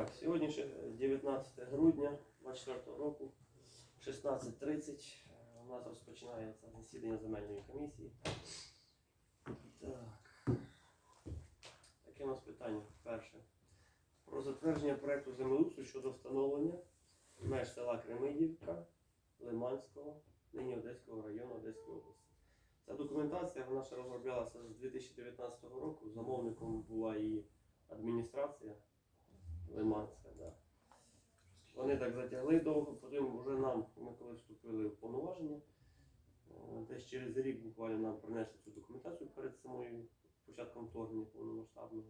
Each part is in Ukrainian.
Так, сьогодні ще 19 грудня 24 року, 16.30. Е, У нас розпочинається засідання земельної комісії. Так. Таке у нас питання. Перше. Про затвердження проекту землеустрою щодо встановлення меж села Кремидівка, Лиманського, нині Одеського району Одеської області. Ця документація вона ще розроблялася з 2019 року. Замовником була і адміністрація Лиманська. Да. Вони так затягли довго, потім вже нам, ми коли вступили в повноваження, е, десь через рік буквально нам принесли цю документацію перед самою початком вторгнення повномасштабного.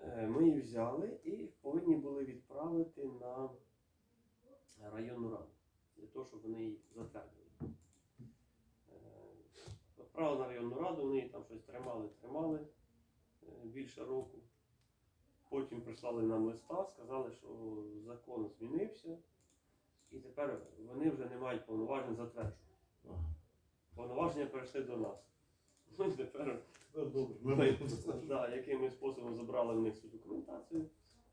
Е, Ми її взяли і повинні були відправити на районну раду для того, щоб вони її затвердили. Е, Відправили на районну раду, вони її там щось тримали, тримали більше року. Потім прислали нам листа, сказали, що закон змінився, і тепер вони вже не мають повноважень затверджувати. Повноваження перейшли до нас. Ну і тепер Добре. да, яким способом забрали в них цю документацію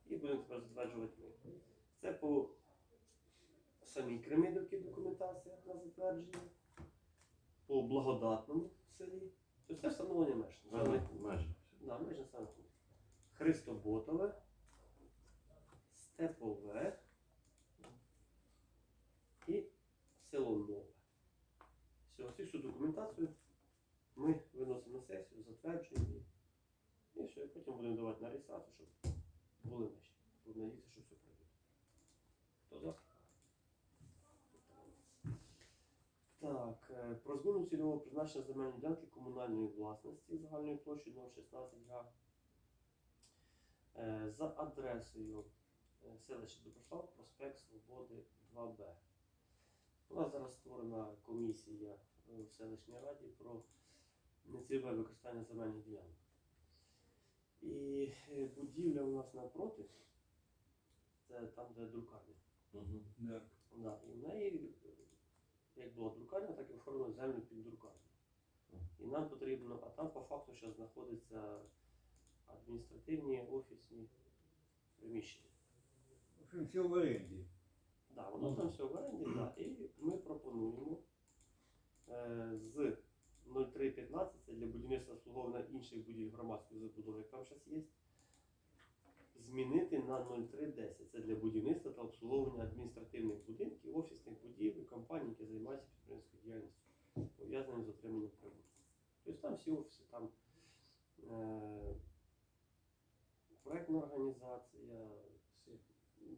і будемо тепер затверджувати ми. Це по самій Кремидовці документація на затвердження, по благодатному селі. Тобто це встановлення меж. населених Да, меж населених пунктів. Христоботове, Степове і село Нове. Цю всю документацію ми виносимо на сесію, затверджуємо її. І все, потім будемо давати на реєстрацію, щоб були межі. Будемо надіятися, що все пройде. Хто за? Так, е, про зміну цільового призначення земельної ділянки комунальної власності загальною площею 016 га за адресою е, селище Доброслав, проспект Свободи 2Б. У нас зараз створена комісія е, в селищній раді про нецільове використання земельних ділянок. І е, будівля у нас напроти, це там, де друкарня. Мгм. Да. Да, і в неї, е, як була друкарня, так і оформили землю під друкарню. І нам потрібно, а там по факту зараз знаходяться адміністративні офісні приміщення. В общем, все в оренді. Да, воно там все в оренді, да, і ми пропонуємо е, з 0315 це для будівництва обслуговування інших будівель громадської забудови, як там зараз є, змінити на 0310. Це для будівництва та обслуговування адміністративних будинків, офісних будівель, компаній, які займаються підприємницькою діяльністю, пов'язаною з отриманням прибутку. Тобто там всі офіси, там е, проектна організація,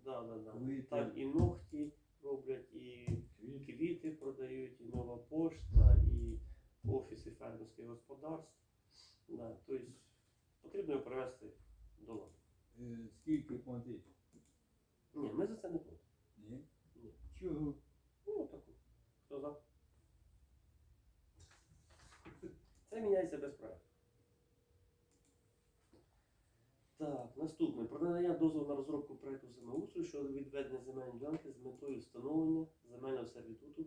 да, да, да. Квити. там і ногті роблять, і квіти продають, і нова пошта, і офіси фермерських господарств. Да, тобто потрібно його привести до ладу. Е, Скільки платить? Ні, ми за це не платимо. Ні? Ні. Чого? Ну, таку. Хто за? Це міняється без проекту. Так, наступне. Про надання дозволу на розробку проекту землеустрою щодо відведення земельної ділянки з метою встановлення земельного сервітуту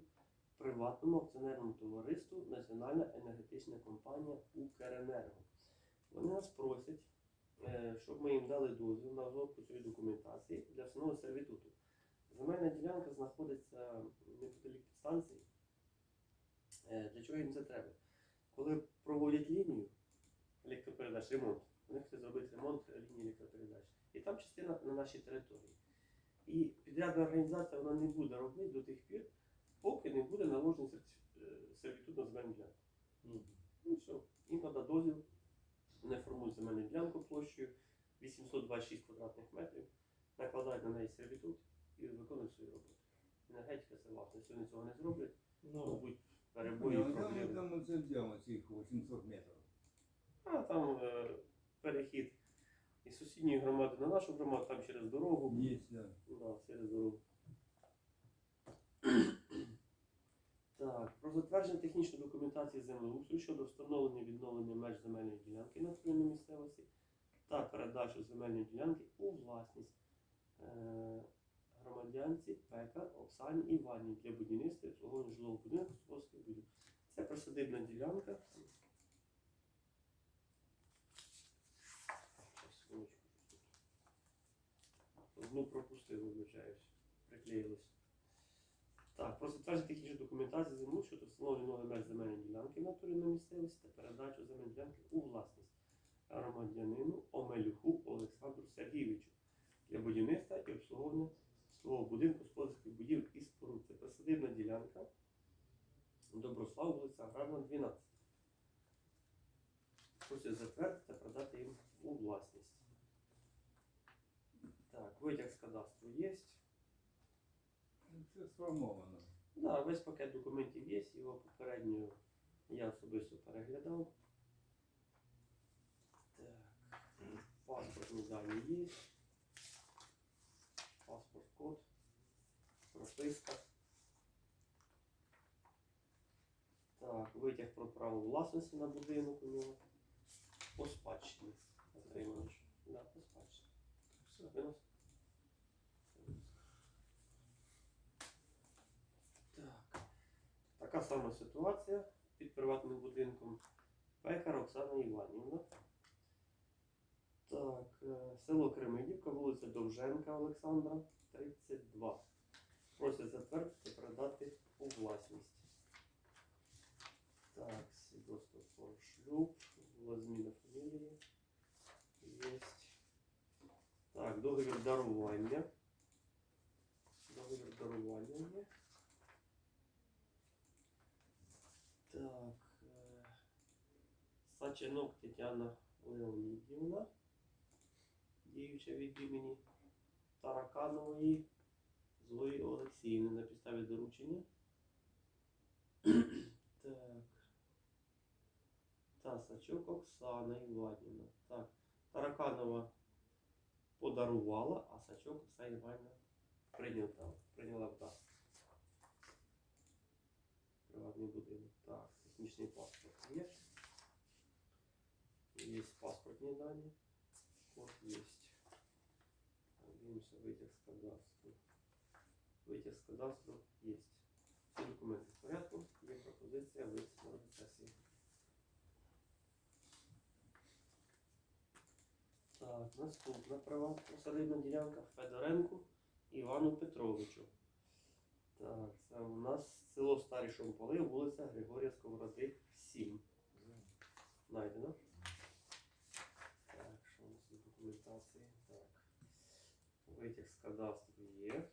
приватному акціонерному товариству Національна енергетична компанія Укренерго. Вони нас просять, е, щоб ми їм дали дозвіл на розробку цієї документації для встановлення сервітуту. Земельна ділянка знаходиться неподалік станції. Е, Для чого їм це треба? Коли проводять лінію електропередач, ремонт, вони хочуть зробити ремонт лінії електропередач. І там частина на нашій території. І підрядна організація вона не буде робити до тих пір, поки не буде наложений сертиф- е, сервітут на земельну ділянку. Мгм. Ну все, їм треба дозвіл, вони формують земельну ділянку площею 826 квадратних метрів, накладають на неї сервітут і виконують свою роботу. Енергетика це. Якщо вони цього не зроблять, Ну, будуть перебої, Понял, там, це взямо цих 800 метрів. А там е, перехід із сусідньої громади на нашу громаду, там через дорогу. Є, да. Да, через дорогу. Так, про затвердження технічної документації землеустрою щодо встановлення відновлення меж земельної ділянки на території місцевості та передачу земельної ділянки у власність е, громадянці Пека Оксані Іванівні для будівництва і обслуговування жилого будинку. Це присадибна ділянка. Пропустив, вибачаюсь. Приклеїлось. Так, про затвердження технічної документації землі щодо встановлення меж земельної ділянки в натурі на місцевості та передачу земельної ділянки у власність громадянину Омелюху Олександру Сергійовичу для будівництва і обслуговування свого будинку господарських будівель і споруд. Це присадибна ділянка. Доброслав, вулиця Аграрна, 12. Просять затвердити та продати їм у власність. Так, витяг з кадастру є. Все сформовано. Да, весь пакет документів є, його попередньо я особисто переглядав. Так, паспортні дані є. Паспорт код, прописка. Так, витяг про право власності на будинок у нього. По спадщині. Отримаєш. Да, по спадщині. Все, винос. Так. Така сама ситуація під приватним будинком. Пекар Оксана Іванівна. Так, е, село Кремидівка, вулиця Довженка Олександра, 32. Просять затвердити передати у власність. Так, свідоцтво про шлюб, була зміна фамілії. Є. Договір дарування. Договір дарування. Так. е, Сачинок Тетяна Леонідівна, діюча від імені Тараканової Зої Олексіївни на підставі доручення. так. Та Сачок Оксана Іванівна. Так. Тараканова подарувала, а Сачок Оксана Іванівна прийняла, прийняла в дар. Приватний будинок. Так, технічний паспорт є. Є паспортні дані. Код є. Так, Дивимося витяг з кадастру. Витяг з кадастру є. Всі документи в порядку. Є пропозиція висновку на сесії. Наступна права посадибна ділянка Федоренку Івану Петровичу. Так, це у нас село Старі Шомполи, вулиця Григорія Сковороди, 7. Знайдено. Так, що у нас є документації? Так. Витяг з кадастру є. Так.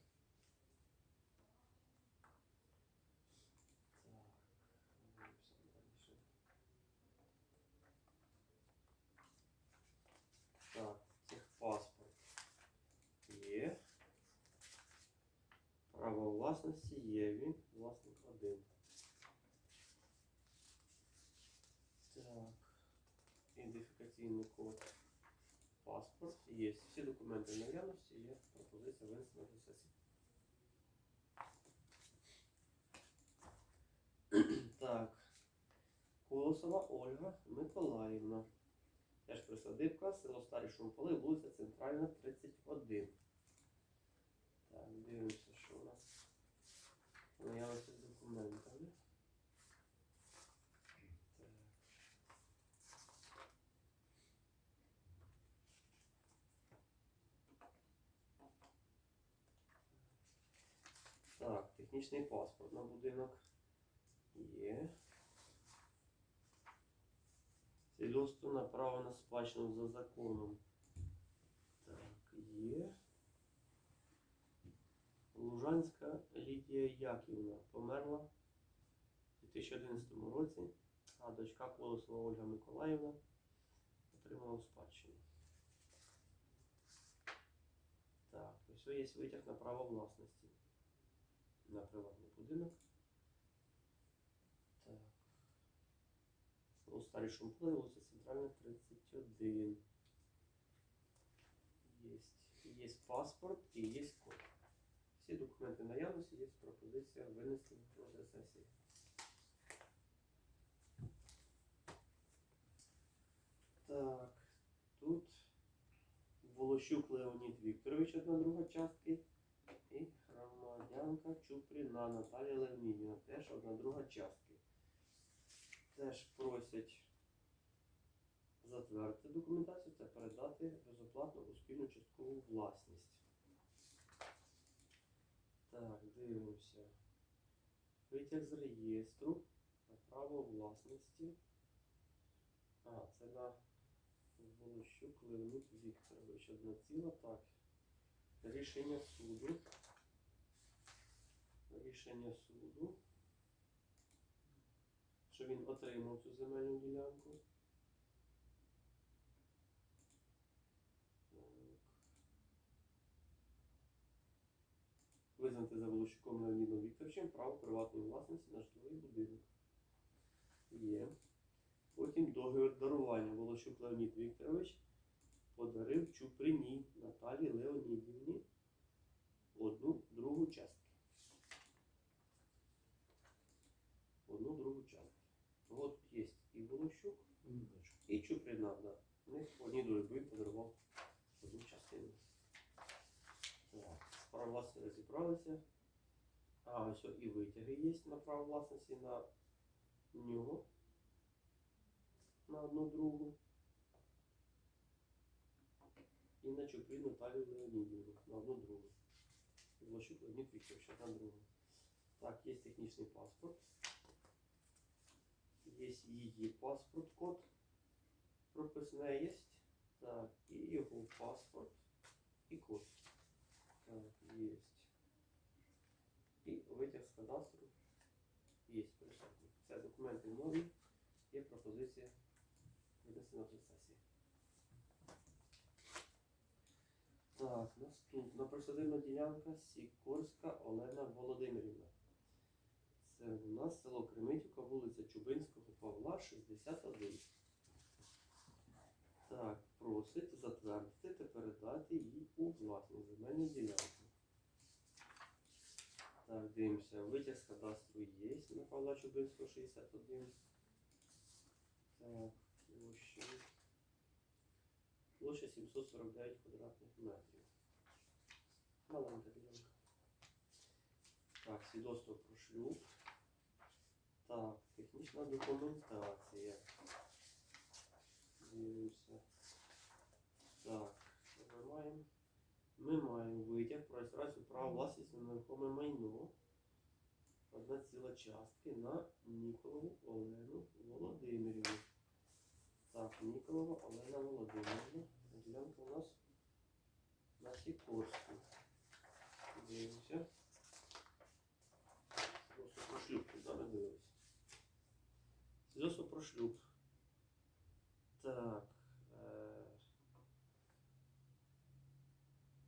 дивимося далі. Так, техпаспорт є. Право власності є він, власник один. Так. Ідентифікаційний код. Паспорт є. Всі документи наявності є. Пропозиція винесена до сесії. Так. Колосова Ольга Миколаївна. Теж присадибка, село Старі Шумполи, вулиця Центральна, 31. Так, дивимося, що у нас наявиться з документами. Так. Технічний паспорт на будинок є. Свідоцтво на право на спадщину за законом. Так, є. Лужанська Лідія Яківна померла у 2011 році, а дочка Колосова Ольга Миколаївна отримала у спадщину. Так, ось є витяг на право власності на приватний будинок. Так. У старій Шумполи, вулиця Центральна, 31. Есть. Є паспорт і є код. Всі документи наявності, є пропозиція винести на сесії. Так, тут Волощук Леонід Вікторович, одна друга частки. І громадянка Чупріна Наталія Леонідівна, теж одна друга частки. Теж просять затвердити документацію та передати безоплатно у спільну часткову власність. Витяг з реєстру на право власності. А, це на Волощук Леонід Вікторович. Одна ціла, так. Рішення суду. Рішення суду. Що він отримав цю земельну ділянку. Так. Визнати за Волощуком Леонідом Вікторовичем право приватної власності на житловий будинок. Є. Потім договір дарування Волощук Леонід Вікторович подарив Чуприній Наталі Леонідівні одну другу частку. Одну другу частку. От є і Волощук, і Чуприна, да. Одні дружби подарував одну частину. Так, з правом власності розібралися. А, ось і витяги є на право власності на нього. На одну другу. І на Чуприн Наталію Леонідівну на одну другу. Влащук Леонід Вікторович на другу. Так, є технічний паспорт. Є її паспорт, код прописне є. Так, і його паспорт і код. Так, є. І витяг з кадастру є присутній. Це документи нові. Є пропозиція винесена до сесії. Так, наступна присадибна ділянка Сікорська Олена Володимирівна. Це у нас село Кремитівка, вулиця Чубинського Павла, 61. Так, просить затвердити та передати їй у власність земельну ділянку. Так, дивимося. Витяг з кадастру є на Павла Чубинського 61. Так, площа. Площа 749 квадратних метрів. Маленька ділянка. Так, свідоцтво про шлюб. Так, технічна документація. Дивимося. Так, що Ми маємо? Витяг про реєстрацію права власності на нерухоме майно. Одна ціла частки на Ніколову Олену Володимирівну. Так, Ніколова Олена Володимирівна. Ділянка у нас на Сікорську. Дивимося. Свідоцтво про шлюб, туди не дивилися. Свідоцтво про шлюб. Так. Е...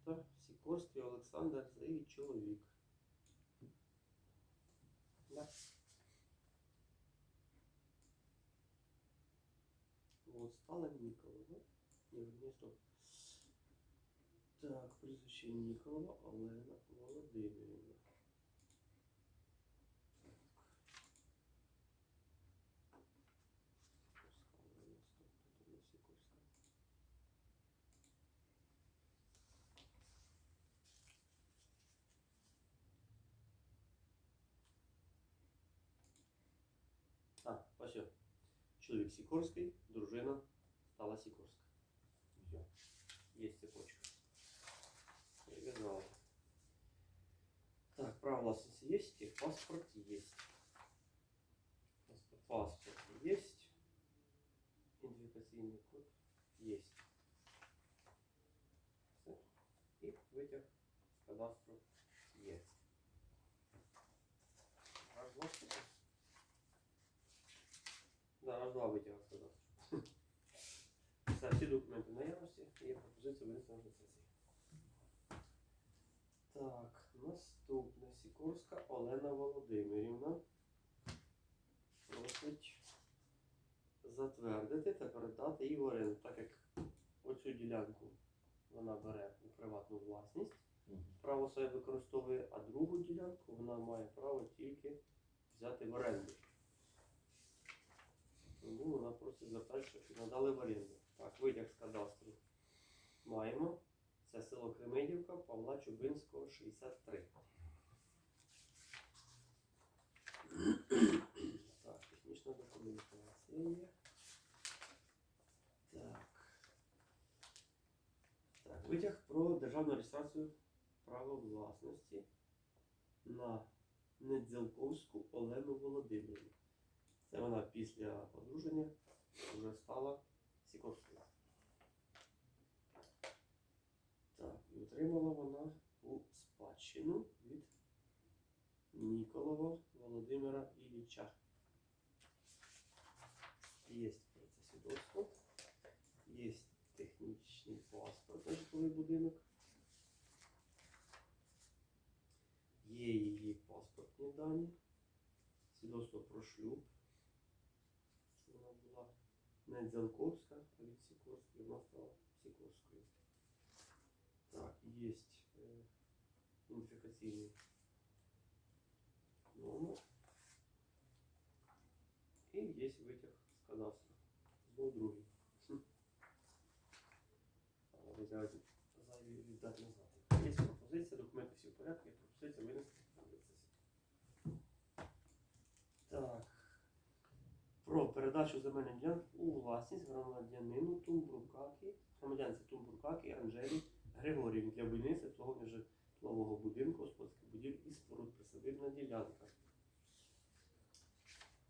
Так, Сікорський Олександр її чоловік. Да. Вот, стала Ніколова. Ні, не стоп. Так, прізвище Ніколова Олена Володимирівна. Так. Сікорська Олена, стоп, тут у нас Сікорська. А, ось. о. Чоловік Сікорський, дружина стала Сікорська. Все. Є цепочка. Привязала. Так, право властности есть, техпаспорт есть. Паспорт, паспорт есть. Идентификационный код есть. Все. И вытяг с кадастру есть. Аж два штуки. Да, аж два витяга з кадастру. Все, всі документи наявності. Є пропозиція винесена до сесії. Так, наступне. Сікорська Олена Володимирівна просить затвердити та передати їй в оренду, так як оцю ділянку вона бере у приватну власність, право своє використовує, а другу ділянку вона має право тільки взяти в оренду. Тому вона просить звертати, щоб надали в оренду. Витяг з кадастру маємо. Це село Кремидівка, Павла Чубинського, 63. Так, технічна документація. Так. Так, витяг про державну реєстрацію права власності на Недзелковську Олену Володимирівну. Це вона після одруження вже стала Сікорською. Так, і отримала вона у спадщину від Ніколова Володимира Ілліча. Є про це свідоцтво, є технічний паспорт на житловий будинок, є її паспортні дані, свідоцтво про шлюб, що вона була не Дзянковська, а від Сікорської, вона стала Сікорською. Так, є ідентифікаційний номер. І є витяг з кадастру. Знову другий. Зайві віддати назад. Є пропозиція, документи всі в порядку, є пропозиція винести. Так. Про передачу земельних ділянок у власність громадянину Тумбуркакі, громадянці Тумбуркакі Анжелі Для будівництва обслуговування житлового будинку, господарських будівель і споруд присадибна ділянка.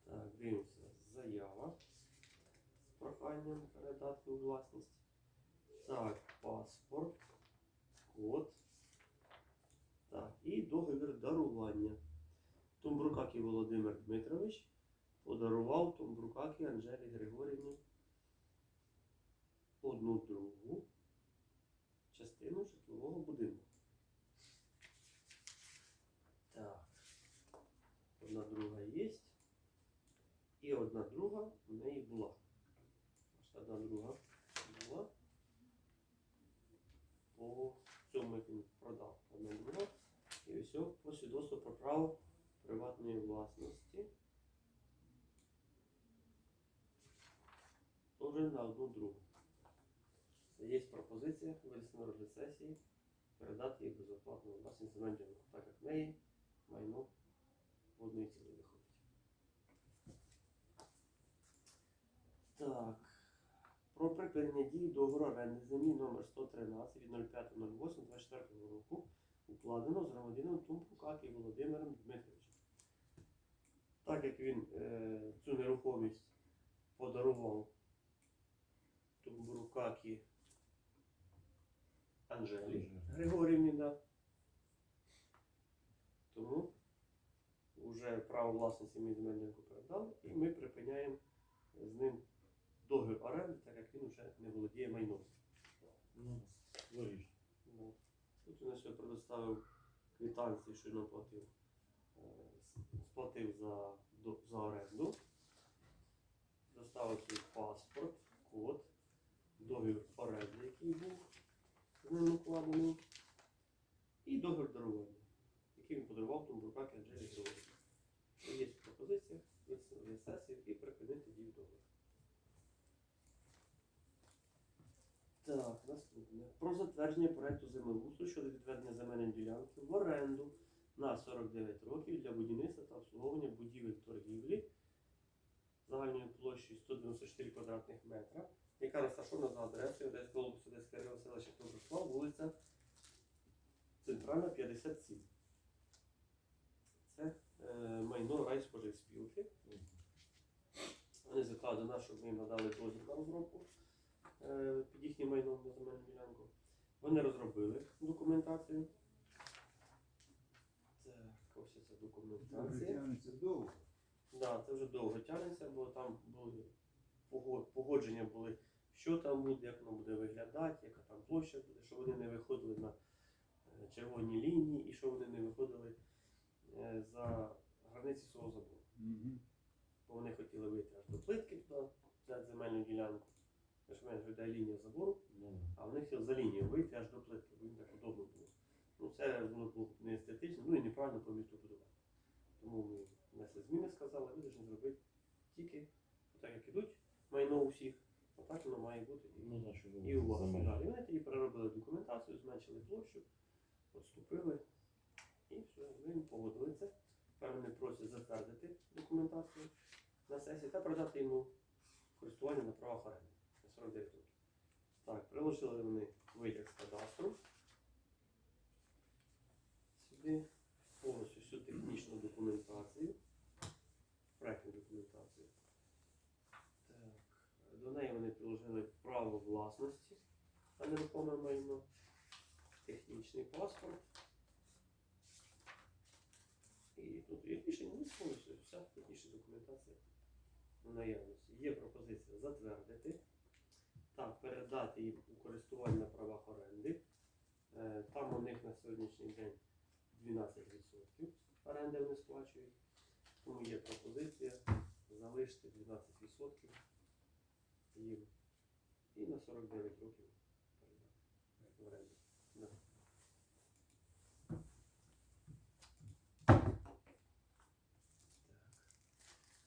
Так, дивимося. Заява з проханням передати у власність. Так, паспорт, код. Так, і договір дарування. Тумбрукакі Володимир Дмитрович подарував Тумбрукакі Анжелі Григорівні одну другу частину житлового будинку. Так. Одна друга є. І одна друга в неї була. Одна друга була. По цьому як він продав одна друга. І все по свідоцтву про право приватної власності. Тоже на одну другу. Є пропозиція винести на розгляд сесії, передати їй безоплатну власність земельну так як в неї майно в одної цілі виходить. Так. Про припинення дії договору оренди землі номер 113 від 05.08.24 року укладено з громадянином Тумпукакі Володимиром Дмитровичем. Так як він е, цю нерухомість подарував Тумбуркакі Анжелі Григорівні, да. Тому вже право власності ми земельнику передали, і ми припиняємо з ним договір оренди, так як він вже не володіє майном. Ну, логічно. Тут він ще предоставив квитанції, що він оплатив, е, сплатив за, за оренду, доставив свій паспорт, код, договір оренди, який був з ним укладений, і договір дарування, який він подарував тому Буркакі Анджелі Григорівні. Є пропозиція висновити сесію і припинити дію договору. Так, наступне. Про затвердження проекту землеустрою щодо відведення земельної ділянки в оренду на 49 років для будівництва та обслуговування будівель торгівлі загальною площею 194 квадратних метра, яка розташована за адресою Одеського області Одеського району селища Доброслав, вулиця Центральна 57. Це е, майно райспоживспілки. Вони заклали до щоб ми їм надали дозвіл на розробку е, під їхнім майном на земельну ділянку. Вони розробили документацію. Так, ось ця документація. Тягнеться довго. Да, це вже довго тягнеться, бо там були погодження були, що там буде, як воно буде виглядати, яка там площа буде, щоб вони не виходили на е, червоні лінії і щоб вони не виходили е, за границі свого забору. Бо вони хотіли вийти аж до плитки туди, взяти земельну ділянку. Тож в мене йде лінія забору, а вони хотіли за лінію вийти аж до плитки, бо їм так удобно було. Ну це було б не естетично, ну і неправильно по місту будувати. Тому ми внесли зміни, сказали, ви повинні зробити тільки так, як ідуть, майно у всіх, отак воно має бути і, ну, що і у вас. Да. І вони тоді переробили документацію, зменшили площу, відступили і все, ми погодили це. Тепер вони просять затвердити документацію на сесії та передати йому користування на правах оренди на 49 років. Так, приложили вони витяг з кадастру. Сюди повністю всю технічну документацію. Проектну документацію. До неї вони приложили право власності на нерухоме майно, технічний паспорт. І тут є рішення не повністю вся технічна документація в наявності. Є пропозиція затвердити та передати їм у користування правах оренди. Е, Там у них на сьогоднішній день 12% оренди вони сплачують. Тому є пропозиція залишити 12% їм і на 49 років передати в оренду.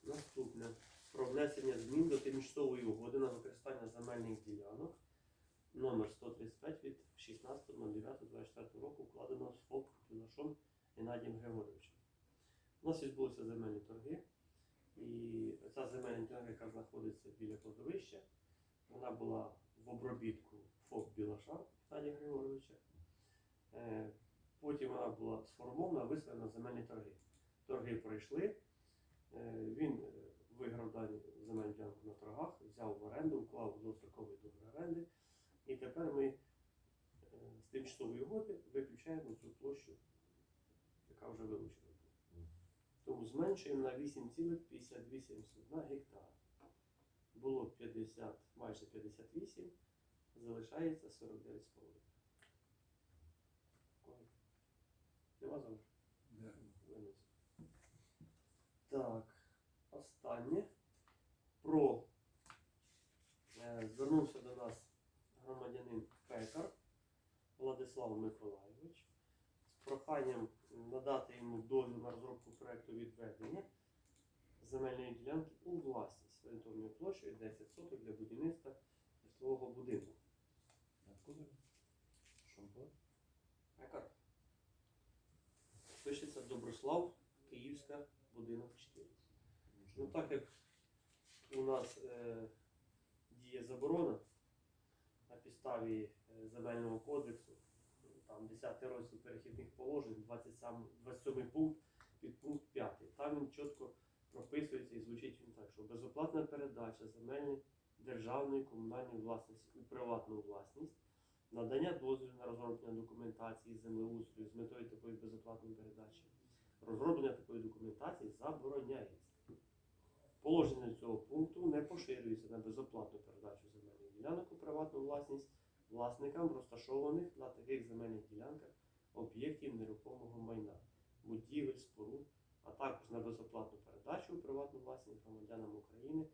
Наступне. Про внесення змін до тимчасової угоди на використання земельних ділянок номер 135 від 16.09.24 року укладеного з ФОП Білашом Геннадієм Григоровичем. У нас відбулися земельні торги, і ця земельна ділянка, яка знаходиться біля кладовища, вона була в обробітку ФОП Білаша Геннадія Григоровича. Е, Потім вона була сформована, виставлена на земельні торги. Торги пройшли. Е, Він е, виграв дані земельну ділянку на торгах, взяв в оренду, вклав достроковий договір оренди. І тепер ми з тимчасової угоди виключаємо цю площу, яка вже вилучена. Тому зменшуємо на 8,58 гектар. Було 50, майже 58, залишається 49,5. Кого? Нема залишку? Виносимо. Так, останнє. Про е, звернувся до нас громадянин Пекар Владислав Миколайович з проханням надати йому дозвіл на розробку проекту відведення земельної ділянки у власність орієнтовною площею 10 соток для будівництва житлового будинку. Откуда? Пекар. Пишеться Доброслав, Київська, будинок 4. Ну так як у нас е, діє заборона на підставі е, земельного кодексу, там 10 розділ перехідних положень, 27, 27 пункт, підпункт 5. Там він чітко прописується і звучить він так, що безоплатна передача земельної державної комунальної власності у приватну власність, надання дозволу на розроблення документації землеустрою з метою такої безоплатної передачі, розроблення такої документації забороняється. Положення цього пункту не поширюється на безоплатну передачу земельних ділянок у приватну власність власникам розташованих на таких земельних ділянках об'єктів нерухомого майна, будівель, споруд, а також на безоплатну передачу у приватну власність громадянам України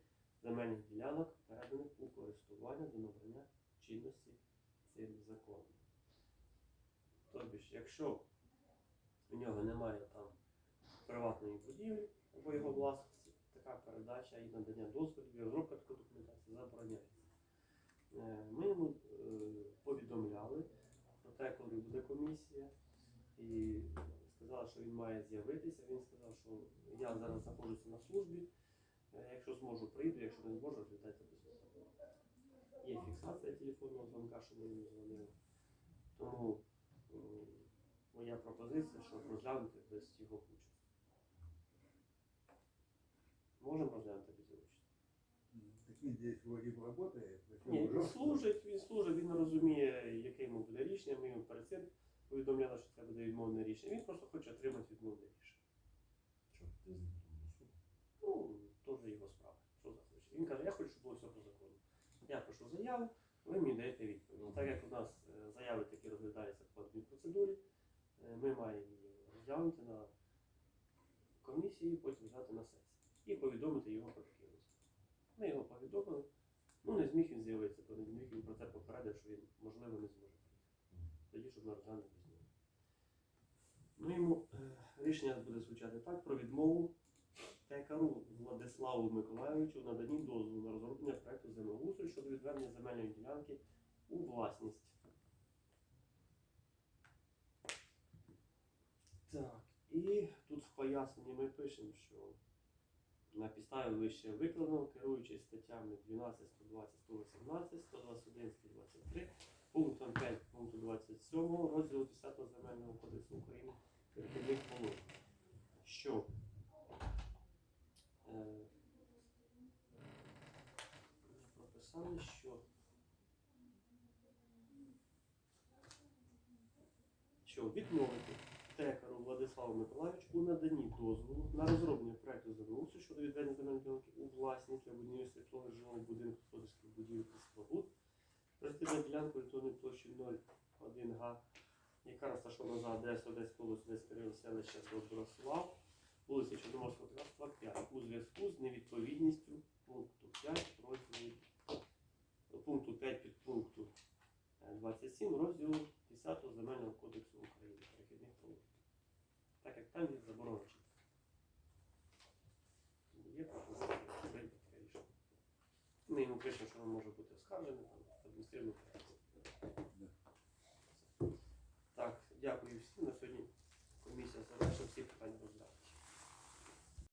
земельних ділянок, переданих у користування до набрання чинності цим законом. Тобто, якщо у нього немає там приватної будівлі або його власності, така передача і надання дозволів, розробка такої документації забороняється. Е, Ми йому е, повідомляли про те, коли буде комісія, і сказали, що він має з'явитися. Він сказав, що я зараз знаходжуся на службі. Е, Якщо зможу, прийду, якщо не зможу, віддайте без Є фіксація телефонного дзвонка, що ми йому дзвонили. Тому моя пропозиція, щоб розглянути без його участі. Можемо розглянути без його участі? Так він здесь вроде. Ні, він служить, він служить, він розуміє, яке йому буде рішення. Ми йому перед цим повідомляли, що це буде відмовне рішення. Він просто хоче отримати відмовне рішення. Чё, ты з ним? Ну, теж його справа. Що захоче. Він каже, я хочу, щоб було все по закону. Я пишу заяву, ви мені даєте відповідь. Ну, Так як у нас е, заяви такі розглядаються по адмінпроцедурі, е, ми маємо її розглянути на комісії, потім взяти на сесію. І повідомити його про. Ми його повідомили. Ну, не зміг він з'явитися, то не зміг він про це попередив, що він, можливо, не зможе. Тоді, щоб розглянули без нього. Ну, йому е, рішення буде звучати так про відмову Текару Владиславу Миколайовичу в наданні дозволу на розроблення проекту землеустрою щодо відведення земельної ділянки у власність. Так, і тут в поясненні ми пишемо, що на підставі вище викладеного, керуючись статтями 12, 120, 118, 121, 123, пунктом 5, пункту 27 розділу 10 земельного кодексу України перехідних положень, що? Е, прописали, що що? Відмовити. Владиславу Миколаївичу у наданні дозволу на розроблення проекту землеустрою щодо відведення земельної ділянки у власників будівництва житлових жилих будинків, господарських будівель та споруд. Розподільна ділянку орієнтовною площею 0,1 га, яка розташована за адресою Одеської області, Одеського району селища Доброслав, вулиця Чорноморського братства 5, у зв'язку з невідповідністю пункту 5 розділу пункту 5 підпункту е, 27 розділу 10 Земельного кодексу України так як там є заборонено. Ну, є пропозиція прийняти рішення. Ми йому пишемо, що він може бути оскаржений, адміністративно Так, дякую всім. На сьогодні комісія завершила всі питання.